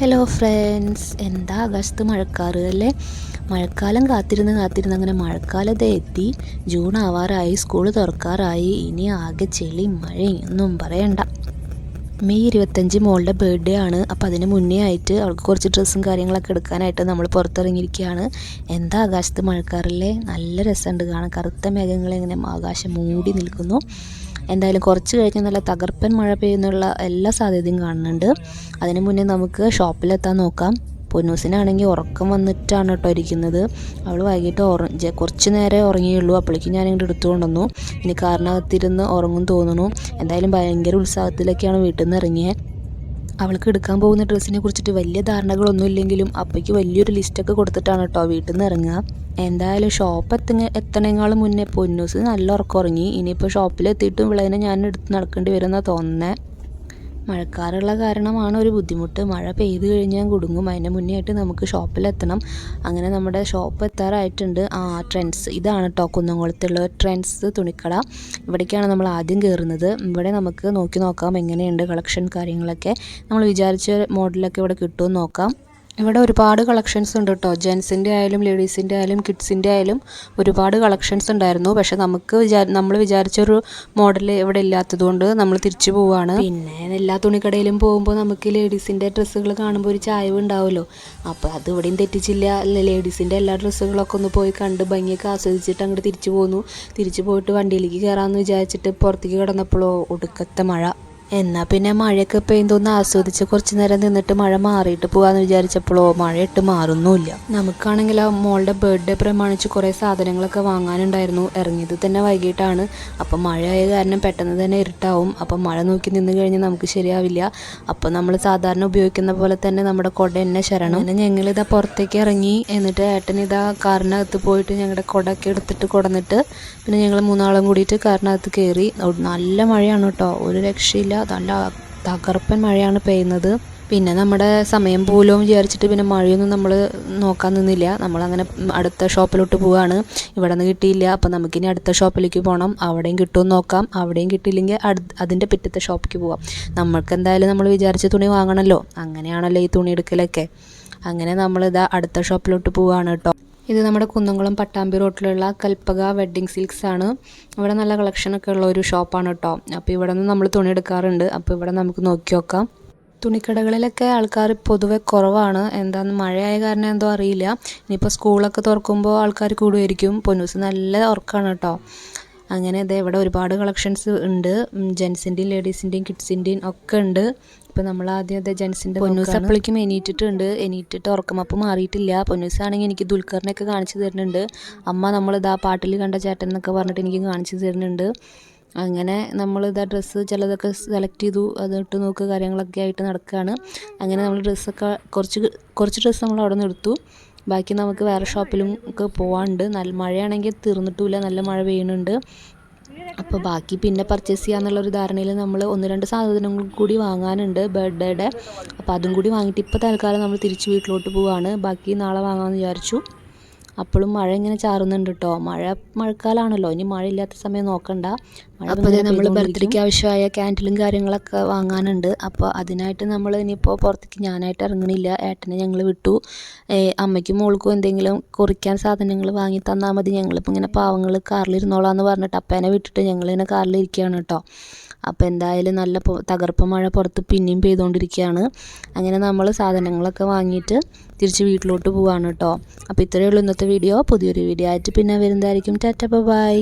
Hello friends എന്താ ആകാശത്ത് മഴക്കാറ് അല്ലേ? മഴക്കാലം കാത്തിരുന്ന് കാത്തിരുന്ന് അങ്ങനെ മഴക്കാലത്തെ എത്തി. ജൂൺ ആവാറായി സ്കൂൾ തുറക്കാറായി. ഇനി ആകെ ചെളി മഴയും ഒന്നും പറയണ്ട. മെയ് ഇരുപത്തഞ്ച് മോളുടെ ബർത്ത്ഡേ ആണ്. അപ്പോൾ അതിന് മുന്നേ ആയിട്ട് അവൾക്ക് കുറച്ച് ഡ്രസ്സും കാര്യങ്ങളൊക്കെ എടുക്കാനായിട്ട് നമ്മൾ പുറത്തിറങ്ങിയിരിക്കുകയാണ്. എന്താ ആകാശത്ത് മഴക്കാറില്ലേ? നല്ല രസമുണ്ട് കാണാൻ. കറുത്ത മേഘങ്ങൾ ഇങ്ങനെ ആകാശം മൂടി നിൽക്കുന്നു. എന്തായാലും കുറച്ച് കഴിഞ്ഞ് നല്ല തകർപ്പൻ മഴ പെയ്യുന്നുള്ള എല്ലാ സാധ്യതയും കാണുന്നുണ്ട്. അതിന് മുന്നേ നമുക്ക് ഷോപ്പിലെത്താൻ നോക്കാം. പൊന്നൂസിനാണെങ്കിൽ ഉറക്കം വന്നിട്ടാണ് കേട്ടോ ഇരിക്കുന്നത്. അവൾ വൈകിട്ട് ഉറ കുറച്ച് നേരം ഉറങ്ങിയുള്ളൂ. അപ്പോഴേക്കും ഞാൻ ഇങ്ങോട്ട് എടുത്തു ഇനി കാറിനകത്തിരുന്ന് ഉറങ്ങും തോന്നുന്നു. എന്തായാലും ഭയങ്കര ഉത്സാഹത്തിലൊക്കെയാണ് വീട്ടിൽ നിന്ന് ഇറങ്ങിയത് അവൾക്ക് എടുക്കാൻ പോകുന്ന ഡ്രസ്സിനെ കുറിച്ചിട്ട് വലിയ ധാരണകളൊന്നും ഇല്ലെങ്കിലും അപ്പയ്ക്ക് വലിയൊരു ലിസ്റ്റൊക്കെ കൊടുത്തിട്ടാണ് കേട്ടോ വീട്ടിൽ നിന്ന് ഇറങ്ങുക. എന്തായാലും ഷോപ്പ് എത്തുന്ന എത്തണേക്കാളും മുന്നേ പൊന്നൂസ് നല്ല ഉറക്കം ഉറങ്ങി. ഇനിയിപ്പോൾ ഷോപ്പിലെത്തിയിട്ടും വിളവിനെ ഞാൻ എടുത്ത് നടക്കേണ്ടി വരുമെന്നാണ് തോന്നുന്നത് മഴക്കാറുള്ള കാരണമാണ് ഒരു ബുദ്ധിമുട്ട്. മഴ പെയ്ത് കഴിഞ്ഞാൽ കുടുങ്ങും. അതിന് മുന്നേ ആയിട്ട് നമുക്ക് ഷോപ്പിലെത്തണം. അങ്ങനെ നമ്മുടെ ഷോപ്പ് എത്താറായിട്ടുണ്ട്. ആ ട്രെൻഡ്സ്. ഇതാണ് കേട്ടോ കുന്നംകുളത്തുള്ള ട്രെൻഡ്സ് തുണിക്കട. ഇവിടേക്കാണ് നമ്മൾ ആദ്യം കയറുന്നത് ഇവിടെ നമുക്ക് നോക്കി നോക്കാം. എങ്ങനെയുണ്ട് കളക്ഷൻ കാര്യങ്ങളൊക്കെ. നമ്മൾ വിചാരിച്ച മോഡലൊക്കെ ഇവിടെ കിട്ടുമെന്ന് നോക്കാം. ഇവിടെ ഒരുപാട് കളക്ഷൻസ് ഉണ്ട് കേട്ടോ. ജെൻസിന്റെ ആയാലും ലേഡീസിന്റെ ആയാലും കിഡ്സിന്റെ ആയാലും ഒരുപാട് കളക്ഷൻസ് ഉണ്ടായിരുന്നു. പക്ഷെ നമുക്ക് വിചാ നമ്മൾ വിചാരിച്ചൊരു മോഡൽ ഇവിടെ ഇല്ലാത്തതുകൊണ്ട് നമ്മൾ തിരിച്ചു പോവുകയാണ് പിന്നെ എല്ലാ തുണിക്കടയിലും പോകുമ്പോൾ നമുക്ക് ലേഡീസിന്റെ ഡ്രസ്സുകൾ കാണുമ്പോൾ ഒരു ചായവ് ഉണ്ടാവുമല്ലോ. അപ്പോൾ അത് ഇവിടെയും തെറ്റിച്ചില്ല. ലേഡീസിന്റെ എല്ലാ ഡ്രസ്സുകളൊക്കെ ഒന്ന് പോയി കണ്ട് ഭംഗിയൊക്കെ ആസ്വദിച്ചിട്ട് അങ്ങോട്ട് തിരിച്ചു പോന്നു. തിരിച്ചു പോയിട്ട് വണ്ടിയിലേക്ക് കയറാമെന്ന് വിചാരിച്ചിട്ട് പുറത്തേക്ക് കിടന്നപ്പോഴോ ഒടുക്കത്തെ മഴ. എന്നാൽ പിന്നെ മഴയൊക്കെ പെയ്തൊന്ന് ആസ്വദിച്ച് കുറച്ച് നേരം നിന്നിട്ട് മഴ മാറിയിട്ട് പോകാമെന്ന് വിചാരിച്ചപ്പോഴോ മഴയിട്ട് മാറുന്നുമില്ല. നമുക്കാണെങ്കിൽ ആ മോളുടെ ബർത്ത്ഡേ പ്രമാണിച്ച് കുറേ സാധനങ്ങളൊക്കെ വാങ്ങാനുണ്ടായിരുന്നു. ഇറങ്ങിയത് തന്നെ വൈകിട്ടാണ്. അപ്പം മഴയായ കാരണം പെട്ടെന്ന് തന്നെ ഇരുട്ടാവും. അപ്പം മഴ നോക്കി നിന്ന് കഴിഞ്ഞാൽ നമുക്ക് ശരിയാവില്ല. അപ്പം നമ്മൾ സാധാരണ ഉപയോഗിക്കുന്ന പോലെ തന്നെ നമ്മുടെ കുട എന്നെ ശരണം. അങ്ങനെ ഞങ്ങളിതാ പുറത്തേക്ക് ഇറങ്ങി. എന്നിട്ട് ഏട്ടൻ ഇതാ കാറിനകത്ത് പോയിട്ട് ഞങ്ങളുടെ കുടയൊക്കെ എടുത്തിട്ട് കൊടന്നിട്ട് പിന്നെ ഞങ്ങൾ മൂന്നാളും കൂടിയിട്ട് കാറിനകത്ത് കയറി. നല്ല മഴയാണ് കേട്ടോ. ഒരു രക്ഷയില്ല. നല്ല തകർപ്പൻ മഴയാണ് പെയ്യുന്നത്. പിന്നെ നമ്മുടെ സമയം പോലും വിചാരിച്ചിട്ട് പിന്നെ മഴയൊന്നും നമ്മൾ നോക്കാൻ നിന്നില്ല. നമ്മളങ്ങനെ അടുത്ത ഷോപ്പിലോട്ട് പോവാണ്. ഇവിടെ നിന്ന് കിട്ടിയില്ല. അപ്പം നമുക്കിനി അടുത്ത ഷോപ്പിലേക്ക് പോകണം അവിടെയും കിട്ടുമെന്ന് നോക്കാം. അവിടെയും കിട്ടിയില്ലെങ്കിൽ അടു അതിന്റെ പിറ്റത്തെ ഷോപ്പിലേക്ക് പോവാം. നമ്മൾക്ക് എന്തായാലും നമ്മൾ വിചാരിച്ച തുണി വാങ്ങണമല്ലോ അങ്ങനെയാണല്ലോ ഈ തുണി എടുക്കലൊക്കെ. അങ്ങനെ നമ്മളിതാ അടുത്ത ഷോപ്പിലോട്ട് പോവുകയാണ് കേട്ടോ ഇത് നമ്മുടെ കുന്നംകുളം പട്ടാമ്പി റോട്ടിലുള്ള കൽപ്പക വെഡ്ഡിങ് സിൽക്സ് ആണ്. ഇവിടെ നല്ല കളക്ഷനൊക്കെ ഉള്ള ഒരു ഷോപ്പാണ് കേട്ടോ അപ്പോൾ ഇവിടെ നിന്ന് നമ്മൾ തുണി എടുക്കാറുണ്ട്. അപ്പോൾ ഇവിടെ നമുക്ക് നോക്കി നോക്കാം. തുണിക്കടകളിലൊക്കെ ആൾക്കാർ പൊതുവെ കുറവാണ്. എന്താന്ന് മഴയായ കാരണം എന്തോ അറിയില്ല. ഇനിയിപ്പോൾ സ്കൂളൊക്കെ തുറക്കുമ്പോൾ ആൾക്കാർ കൂടുമായിരിക്കും പൊന്നൂസ് നല്ല ഉറക്കാണ് കേട്ടോ അങ്ങനെ ഇതേ ഇവിടെ ഒരുപാട് കളക്ഷൻസ് ഉണ്ട്. ജെൻസിന്റെയും ലേഡീസിന്റെയും കിഡ്സിന്റെയും ഒക്കെ ഉണ്ട്. ഇപ്പോൾ നമ്മൾ ആദ്യം അതെ ജെൻസിന്റെ പൊന്നൂസ് അപ്പോഴേക്കും എണീറ്റിട്ടുണ്ട്. എണീറ്റിട്ട് ഉറക്കമപ്പം മാറിയിട്ടില്ല. പൊന്നൂസ് ആണെങ്കിൽ എനിക്ക് ദുൽഖറിനെയൊക്കെ കാണിച്ചു തരുന്നുണ്ട്. അമ്മ നമ്മളിതാ പാട്ടിൽ കണ്ട ചേട്ടൻ എന്നൊക്കെ പറഞ്ഞിട്ട് എനിക്ക് കാണിച്ചു തരുന്നുണ്ട്. അങ്ങനെ നമ്മൾ ഇതാ ഡ്രസ്സ് ചിലതൊക്കെ സെലക്ട് ചെയ്തു. അത് ഇട്ട് നോക്കുക കാര്യങ്ങളൊക്കെ ആയിട്ട് നടക്കുകയാണ് അങ്ങനെ നമ്മൾ ഡ്രസ്സൊക്കെ കുറച്ച് കുറച്ച് ഡ്രസ്സ് നമ്മൾ അവിടെ നിന്ന് എടുത്തു. ബാക്കി നമുക്ക് വേറെ ഷോപ്പിലും ഒക്കെ പോകാനുണ്ട് നല്ല മഴയാണെങ്കിൽ തീർന്നിട്ടുമില്ല. നല്ല മഴ പെയ്യുന്നുണ്ട്. അപ്പോൾ ബാക്കി പിന്നെ പർച്ചേസ് ചെയ്യാന്നുള്ളൊരു ധാരണയിൽ നമ്മൾ ഒന്ന് രണ്ട് സാധനങ്ങൾ കൂടി വാങ്ങാനുണ്ട് ബർത്ത്ഡേയുടെ അപ്പോൾ അതും കൂടി വാങ്ങിയിട്ട് ഇപ്പോൾ തൽക്കാലം നമ്മൾ തിരിച്ച് വീട്ടിലോട്ട് പോവുകയാണ് ബാക്കി നാളെ വാങ്ങാമെന്ന് വിചാരിച്ചു. അപ്പോഴും മഴ ഇങ്ങനെ ചാറുന്നുണ്ട് കേട്ടോ മഴ മഴക്കാലാണല്ലോ. ഇനി മഴ ഇല്ലാത്ത സമയം നോക്കണ്ട. അപ്പോൾ നമ്മൾ ബർത്ത്ഡേക്ക് ആവശ്യമായ ക്യാൻഡിലും കാര്യങ്ങളൊക്കെ വാങ്ങാനുണ്ട്. അപ്പോൾ അതിനായിട്ട് നമ്മൾ ഇനിയിപ്പോൾ പുറത്തേക്ക് ഞാനായിട്ട് ഇറങ്ങണില്ല. ഏട്ടനെ ഞങ്ങൾ വിട്ടു. അമ്മയ്ക്കും മോൾക്കും എന്തെങ്കിലും കുറിക്കാൻ സാധനങ്ങൾ വാങ്ങി തന്നാൽ മതി. ഞങ്ങളിപ്പോൾ ഇങ്ങനെ പാവങ്ങൾ കാറിലിരുന്നോളാന്ന് പറഞ്ഞിട്ട് അപ്പേനെ വിട്ടിട്ട് ഞങ്ങൾ ഇങ്ങനെ കാറിലിരിക്കുകയാണ് കേട്ടോ അപ്പോൾ എന്തായാലും നല്ല തകർപ്പ് മഴ പുറത്ത് പിന്നെയും പെയ്തുകൊണ്ടിരിക്കുകയാണ് അങ്ങനെ നമ്മൾ സാധനങ്ങളൊക്കെ വാങ്ങിയിട്ട് തിരിച്ച് വീട്ടിലോട്ട് പോവാണ് കേട്ടോ അപ്പോൾ ഇത്രയേ ഉള്ളൂ ഇന്നത്തെ വീഡിയോ പുതിയൊരു വീഡിയോ ആയിട്ട് പിന്നെ വരുന്നതായിരിക്കും. Tata bye.